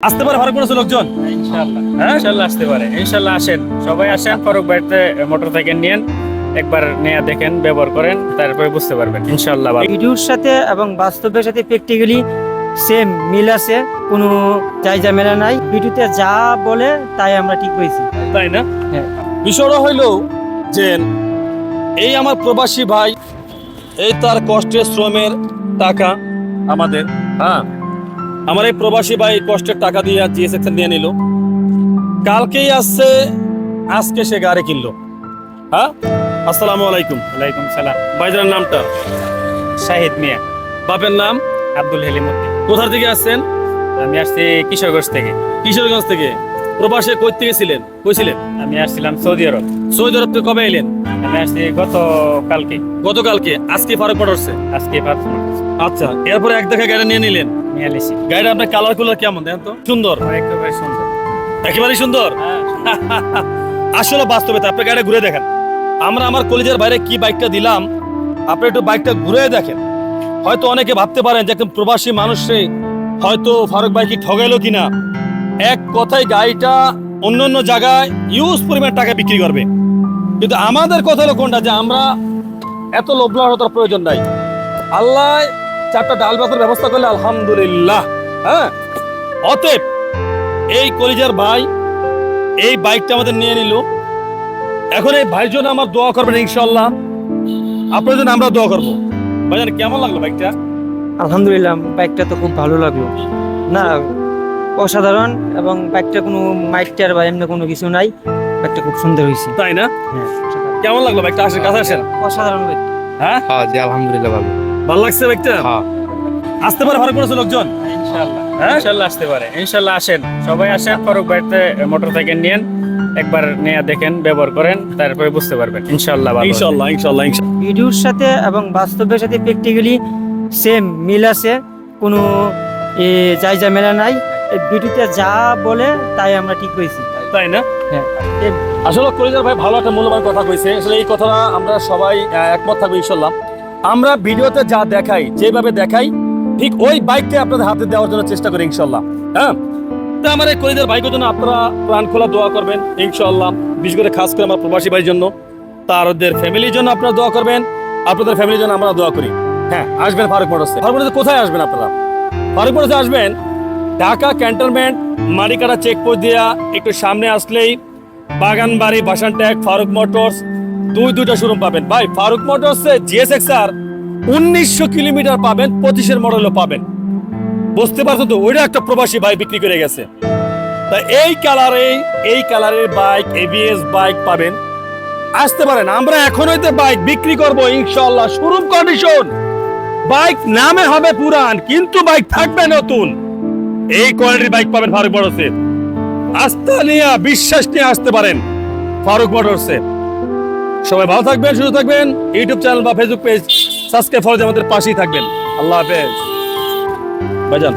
আসতে পারে ভাড়া করেছে লোকজন? ইনশাল্লাহ হ্যাঁ? ইনশাল্লাহ আসতে পারে। ইনশাল্লাহ আসেন। সবাই আসেন ফারুক বাড়িতে মোটর সাইকেল নিয়েন একবার নেয়া দেখেন ব্যবহার করেন তারপরে বুঝতে পারবেন ইনশাল্লাহ ভালো। ভিডিওর সাথে এবং বাস্তবের সাথে প্র্যাকটিক্যালি সেম মিল আছে কোনো যাই ঝামেলা নাই। ভিডিওতে যা বলে তাই আমরা ঠিক হয়েছি তাই না? হ্যাঁ। বিষয়টা হইল যে এই আমার প্রবাসী ভাই এই তার কষ্টের শ্রমের টাকা আমাদের হ্যাঁ? আমার এই প্রবাসী ভাই কষ্টের টাকা দিয়ে জিএসএক্স নিয়ে নিল। কালকেই আসছে আজকে সে গাড়ি কিনলো। হ্যাঁ? আসসালামু আলাইকুম। ওয়ালাইকুম সালাম। ভাইজানের নামটা? শাহিদ মিয়া। বাপের নাম? আব্দুল হেলিম কোথা থেকে আসছেন? আমি আসছি কিশোরগঞ্জ থেকে। কিশোরগঞ্জ থেকে। প্রবাসে কই থেকে ছিলেন? কইছিলেন আমি আসছিলাম সৌদি আরব। সৌদি আরব থেকে কবে এলেন? আমি আসছি গত কালকে গতকালকে? আজকে ফারুক মোটরসে আজকে পাঁচ আচ্ছা এরপরে এক দেখা গাড়ি নিয়ে নিলেন? নিয়ে আলিছি গাড়িটা আপনার কালার কুলার কেমন দেখেন তো? সুন্দর? একেবারে সুন্দর। একেবারেই সুন্দর? হ্যাঁ আসলে বাস্তবে আপনি গাড়ি ঘুরে দেখেন। আমরা আমার কলেজের বাইরে কি বাইকটা দিলাম আপনি একটু বাইকটা ঘুরে দেখেন। হয়তো অনেকে ভাবতে পারেন যে একজন প্রবাসী মানুষে হয়তো ফারুক ভাই কি ঠগাইলো কিনা। এক কথায় গাড়িটা অন্য অন্য জায়গায় ইউজ পরিমাণ টাকা বিক্রি করবে। কিন্তু আমাদের কথা হলো কোনটা? যে আমরা এত লোভলাহতার প্রয়োজন নাই। আল্লাহ চারটা ডাল ভাতের ব্যবস্থা করলে আলহামদুলিল্লাহ হ্যাঁ? অতএব এই কলিজার ভাই এই বাইকটা আমাদের নিয়ে নিল। এখন এই ভাইয়ের জন্য আমার দোয়া করবেন ইনশাল্লাহ আপনার জন্য আমরা দোয়া করব। ভাইজান, কেমন লাগল বাইকটা? আলহামদুলিল্লাহ, বাইকটা তো খুব ভালো লাগল। না, অসাধারণ এবং বাইকটা কোনো মাইকটার বা এমনি কোনো কিছু নাই। বাইকটা খুব সুন্দর হয়েছে। তাই না? হ্যাঁ কেমন লাগল বাইকটা আসেন কাছে আসেন। অসাধারণ বাইক হ্যাঁ? হ্যাঁ জি আলহামদুলিল্লাহ ভালো। ভালো লাগছে বাইকটা হ্যাঁ। আসতে পারে ভাড়া করেছে লোকজন? ইনশাল্লাহ হ্যাঁ? ইনশাল্লাহ আসতে পারে। ইনশাল্লাহ আসেন। সবাই আসেন ফারুক বাড়িতে মোটর সাইকেল নিয়েন। একবার নিয়ে দেখেন ব্যবহার করেন তারপরে বুঝতে পারবেন। ইনশাল্লাহ ভালো। ইনশাল্লাহ ইনশাল্লাহ ইনশাল্লাহ ভিডিওর সাথে এবং বাস্তবের সাথে প্র্যাকটিক্যালি সেম মিল আছে। কোনো এ, যাই ঝামেলা নাই। এই ভিডিওতে যা বলে তাই আমরা ঠিক হয়েছি তাই না? আসলে কলিজার ভাই ভালো একটা মূল্যবান কথা কইছে। আসলে এই কথাটা আমরা সবাই একমত থাকব ইনশাল্লাহ আমরা ভিডিওতে যা দেখাই, যেভাবে দেখাই, ঠিক ওই বাইকটা আপনাদের হাতে দেওয়ার জন্য চেষ্টা করি ইনশাল্লাহ হ্যাঁ? তা আমার এই কলিজার ভাইকের জন্য আপনারা প্রাণ খোলা দোয়া করবেন ইনশাল্লাহ বিশেষ করে খাস করে আমার প্রবাসী ভাইয়ের জন্য, তারদের ফ্যামিলির জন্য আপনারা দোয়া করবেন, আপনাদের ফ্যামিলির জন্য আমরা দোয়া করি। হ্যাঁ আসবেন ফারুক মোটরসে। ফারুক মোটরসে কোথায় আসবেন আপনারা? ফারুক মোটরসে আসবেন? ঢাকা ক্যান্টনমেন্ট মারিকাটা চেকপোস্ট দিয়া একটু সামনে আসলেই বাগানবাড়ি বাসান ট্যাগ ফারুক মোটরস, দুই দুইটা শোরুম পাবেন। ভাই, ফারুক মোটরস জিএসএক্স আর উনিশশো কিলোমিটার পাবেন, পঁচিশের মডেলও পাবেন। বুঝতে পারছ তো? ওইটা একটা প্রবাসী ভাই বিক্রি করে গেছে। তা এই কালারে, এই কালারের বাইক এবিএস বাইক পাবেন। আসতে পারেন, আমরা এখন হইতে বাইক বিক্রি করব ইনশাল্লাহ শোরুম কন্ডিশন বাইক নামে হবে পুরান, কিন্তু বাইক থাকবে নতুন। এই কোয়ালিটির বাইক পাবেন ফারুক মোটরসে আস্থা নিয়ে, বিশ্বাস নিয়ে আসতে পারেন ফারুক মোটরসে সবাই ভালো থাকবেন, সুস্থ থাকবেন। ইউটিউব চ্যানেল বা ফেসবুক পেজ সাবস্ক্রাইব ফলো আমাদের পাশেই থাকবেন। আল্লাহ হাফেজ। ভাইজান।